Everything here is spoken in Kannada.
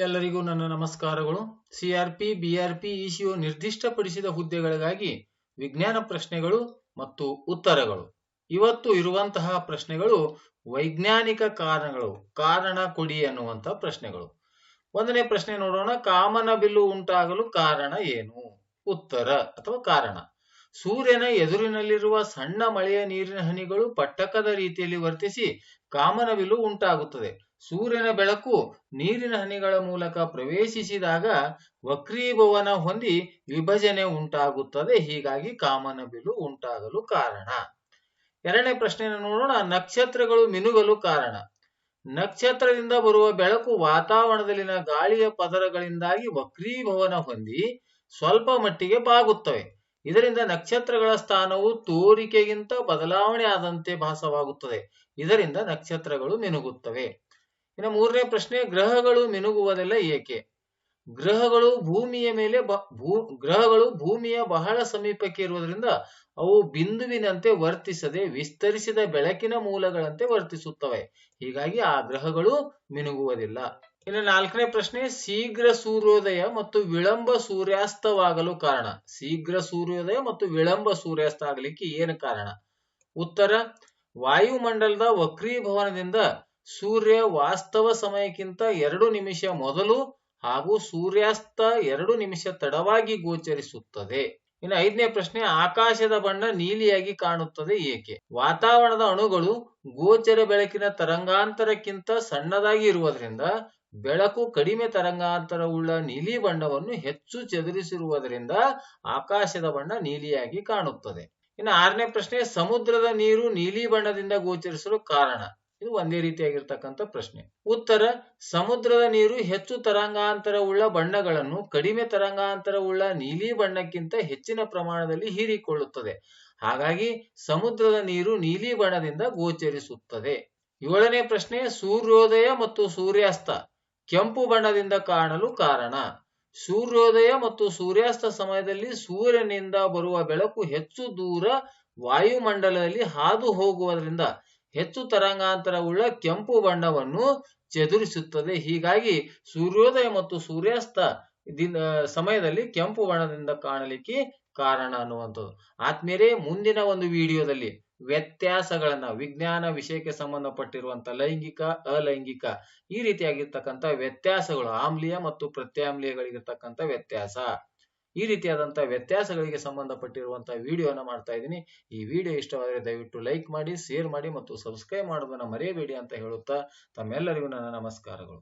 ಎಲ್ಲರಿಗೂ ನನ್ನ ನಮಸ್ಕಾರಗಳು. ಸಿಆರ್ಪಿ ಬಿಆರ್ಪಿ ಇಸಿಒ ನಿರ್ದಿಷ್ಟಪಡಿಸಿದ ಹುದ್ದೆಗಳಿಗಾಗಿ ವಿಜ್ಞಾನ ಪ್ರಶ್ನೆಗಳು ಮತ್ತು ಉತ್ತರಗಳು. ಇವತ್ತು ಇರುವಂತಹ ಪ್ರಶ್ನೆಗಳು ವೈಜ್ಞಾನಿಕ ಕಾರಣಗಳು, ಕಾರಣ ಕೊಡಿ ಅನ್ನುವಂತಹ ಪ್ರಶ್ನೆಗಳು. ಒಂದನೇ ಪ್ರಶ್ನೆ ನೋಡೋಣ. ಕಾಮನ ಬಿಲ್ಲು ಉಂಟಾಗಲು ಕಾರಣ ಏನು? ಉತ್ತರ ಅಥವಾ ಕಾರಣ. ಸೂರ್ಯನ ಎದುರಿನಲ್ಲಿರುವ ಸಣ್ಣ ಮಳೆಯ ನೀರಿನ ಹನಿಗಳು ಪಟ್ಟಕದ ರೀತಿಯಲ್ಲಿ ವರ್ತಿಸಿ ಕಾಮನವಿಲು ಉಂಟಾಗುತ್ತದೆ. ಸೂರ್ಯನ ಬೆಳಕು ನೀರಿನ ಹನಿಗಳ ಮೂಲಕ ಪ್ರವೇಶಿಸಿದಾಗ ವಕ್ರೀಭವನ ಹೊಂದಿ ವಿಭಜನೆ ಉಂಟಾಗುತ್ತದೆ. ಹೀಗಾಗಿ ಕಾಮನವಿಲು ಉಂಟಾಗಲು ಕಾರಣ. ಎರಡನೇ ಪ್ರಶ್ನೆಯನ್ನು ನೋಡೋಣ. ನಕ್ಷತ್ರಗಳು ಮಿನುಗಲು ಕಾರಣ. ನಕ್ಷತ್ರದಿಂದ ಬರುವ ಬೆಳಕು ವಾತಾವರಣದಲ್ಲಿನ ಗಾಳಿಯ ಪದರಗಳಿಂದಾಗಿ ವಕ್ರೀಭವನ ಹೊಂದಿ ಸ್ವಲ್ಪ ಮಟ್ಟಿಗೆ ಬಾಗುತ್ತವೆ. ಇದರಿಂದ ನಕ್ಷತ್ರಗಳ ಸ್ಥಾನವು ತೋರಿಕೆಗಿಂತ ಬದಲಾವಣೆ ಆದಂತೆ ಭಾಸವಾಗುತ್ತದೆ. ಇದರಿಂದ ನಕ್ಷತ್ರಗಳು ಮಿನುಗುತ್ತವೆ. ಇನ್ನು ಮೂರನೇ ಪ್ರಶ್ನೆ, ಗ್ರಹಗಳು ಮಿನುಗುವುದೆಲ್ಲ ಏಕೆ? ಗ್ರಹಗಳು ಭೂಮಿಯ ಮೇಲೆ ಭೂ, ಗ್ರಹಗಳು ಭೂಮಿಯ ಬಹಳ ಸಮೀಪಕ್ಕೆ ಇರುವುದರಿಂದ ಅವು ಬಿಂದುವಿನಂತೆ ವರ್ತಿಸದೆ ವಿಸ್ತರಿಸಿದ ಬೆಳಕಿನ ಮೂಲಗಳಂತೆ ವರ್ತಿಸುತ್ತವೆ. ಹೀಗಾಗಿ ಆ ಗ್ರಹಗಳು ಮಿನುಗುವುದಿಲ್ಲ. ಇನ್ನು ನಾಲ್ಕನೇ ಪ್ರಶ್ನೆ, ಶೀಘ್ರ ಸೂರ್ಯೋದಯ ಮತ್ತು ವಿಳಂಬ ಸೂರ್ಯಾಸ್ತವಾಗಲು ಕಾರಣ. ಶೀಘ್ರ ಸೂರ್ಯೋದಯ ಮತ್ತು ವಿಳಂಬ ಸೂರ್ಯಾಸ್ತ ಆಗಲಿಕ್ಕೆ ಏನು ಕಾರಣ? ಉತ್ತರ, ವಾಯುಮಂಡಲದ ವಕ್ರೀಭವನದಿಂದ ಸೂರ್ಯ ವಾಸ್ತವ ಸಮಯಕ್ಕಿಂತ ಎರಡು ನಿಮಿಷ ಮೊದಲು ಹಾಗೂ ಸೂರ್ಯಾಸ್ತ ಎರಡು ನಿಮಿಷ ತಡವಾಗಿ ಗೋಚರಿಸುತ್ತದೆ. ಇನ್ನು ಐದನೇ ಪ್ರಶ್ನೆ, ಆಕಾಶದ ಬಣ್ಣ ನೀಲಿಯಾಗಿ ಕಾಣುತ್ತದೆ ಏಕೆ? ವಾತಾವರಣದ ಅಣುಗಳು ಗೋಚರ ಬೆಳಕಿನ ತರಂಗಾಂತರಕ್ಕಿಂತ ಸಣ್ಣದಾಗಿ ಇರುವುದರಿಂದ, ಬೆಳಕು ಕಡಿಮೆ ತರಂಗಾಂತರವುಳ್ಳ ನೀಲಿ ಬಣ್ಣವನ್ನು ಹೆಚ್ಚು ಚದುರಿಸಿರುವುದರಿಂದ ಆಕಾಶದ ಬಣ್ಣ ನೀಲಿಯಾಗಿ ಕಾಣುತ್ತದೆ. ಇನ್ನು ಆರನೇ ಪ್ರಶ್ನೆ, ಸಮುದ್ರದ ನೀರು ನೀಲಿ ಬಣ್ಣದಿಂದ ಗೋಚರಿಸಲು ಕಾರಣ. ಇದು ಒಂದೇ ರೀತಿಯಾಗಿರ್ತಕ್ಕಂಥ ಪ್ರಶ್ನೆ. ಉತ್ತರ, ಸಮುದ್ರದ ನೀರು ಹೆಚ್ಚು ತರಂಗಾಂತರವುಳ್ಳ ಬಣ್ಣಗಳನ್ನು ಕಡಿಮೆ ತರಂಗಾಂತರವುಳ್ಳ ನೀಲಿ ಬಣ್ಣಕ್ಕಿಂತ ಹೆಚ್ಚಿನ ಪ್ರಮಾಣದಲ್ಲಿ ಹೀರಿಕೊಳ್ಳುತ್ತದೆ. ಹಾಗಾಗಿ ಸಮುದ್ರದ ನೀರು ನೀಲಿ ಬಣ್ಣದಿಂದ ಗೋಚರಿಸುತ್ತದೆ. ಏಳನೇ ಪ್ರಶ್ನೆ, ಸೂರ್ಯೋದಯ ಮತ್ತು ಸೂರ್ಯಾಸ್ತ ಕೆಂಪು ಬಣ್ಣದಿಂದ ಕಾಣಲು ಕಾರಣ. ಸೂರ್ಯೋದಯ ಮತ್ತು ಸೂರ್ಯಾಸ್ತ ಸಮಯದಲ್ಲಿ ಸೂರ್ಯನಿಂದ ಬರುವ ಬೆಳಕು ಹೆಚ್ಚು ದೂರ ವಾಯುಮಂಡಲದಲ್ಲಿ ಹಾದು ಹೋಗುವುದರಿಂದ ಹೆಚ್ಚು ತರಂಗಾಂತರವುಳ್ಳ ಕೆಂಪು ಬಣ್ಣವನ್ನು ಚದುರಿಸುತ್ತದೆ. ಹೀಗಾಗಿ ಸೂರ್ಯೋದಯ ಮತ್ತು ಸೂರ್ಯಾಸ್ತ ಸಮಯದಲ್ಲಿ ಕೆಂಪು ಬಣ್ಣದಿಂದ ಕಾಣಲಿಕ್ಕೆ ಕಾರಣ ಅನ್ನುವಂಥದ್ದು. ಆದ್ಮೇಲೆ ಮುಂದಿನ ಒಂದು ವಿಡಿಯೋದಲ್ಲಿ ವ್ಯತ್ಯಾಸಗಳನ್ನ, ವಿಜ್ಞಾನ ವಿಷಯಕ್ಕೆ ಸಂಬಂಧಪಟ್ಟಿರುವಂತ ಲೈಂಗಿಕ, ಅಲೈಂಗಿಕ ಈ ರೀತಿಯಾಗಿರ್ತಕ್ಕಂಥ ವ್ಯತ್ಯಾಸಗಳು, ಆಮ್ಲೀಯ ಮತ್ತು ಪ್ರತ್ಯಾಮ್ಲೀಯಗಳಿಗಿರ್ತಕ್ಕಂಥ ವ್ಯತ್ಯಾಸ. ಈ ರೀತಿಯಾದಂತ ವ್ಯತ್ಯಾಸಗಳಿಗೆ ಸಂಬಂಧಪಟ್ಟಿರುವಂತಹ ವಿಡಿಯೋನ ಮಾಡ್ತಾ ಇದ್ದೀನಿ. ಈ ವಿಡಿಯೋ ಇಷ್ಟವಾದರೆ ದಯವಿಟ್ಟು ಲೈಕ್ ಮಾಡಿ, ಶೇರ್ ಮಾಡಿ ಮತ್ತು ಸಬ್ಸ್ಕ್ರೈಬ್ ಮಾಡೋದನ್ನ ಮರೆಯಬೇಡಿ ಅಂತ ಹೇಳುತ್ತಾ ತಮ್ಮೆಲ್ಲರಿಗೂ ನನ್ನ ನಮಸ್ಕಾರಗಳು.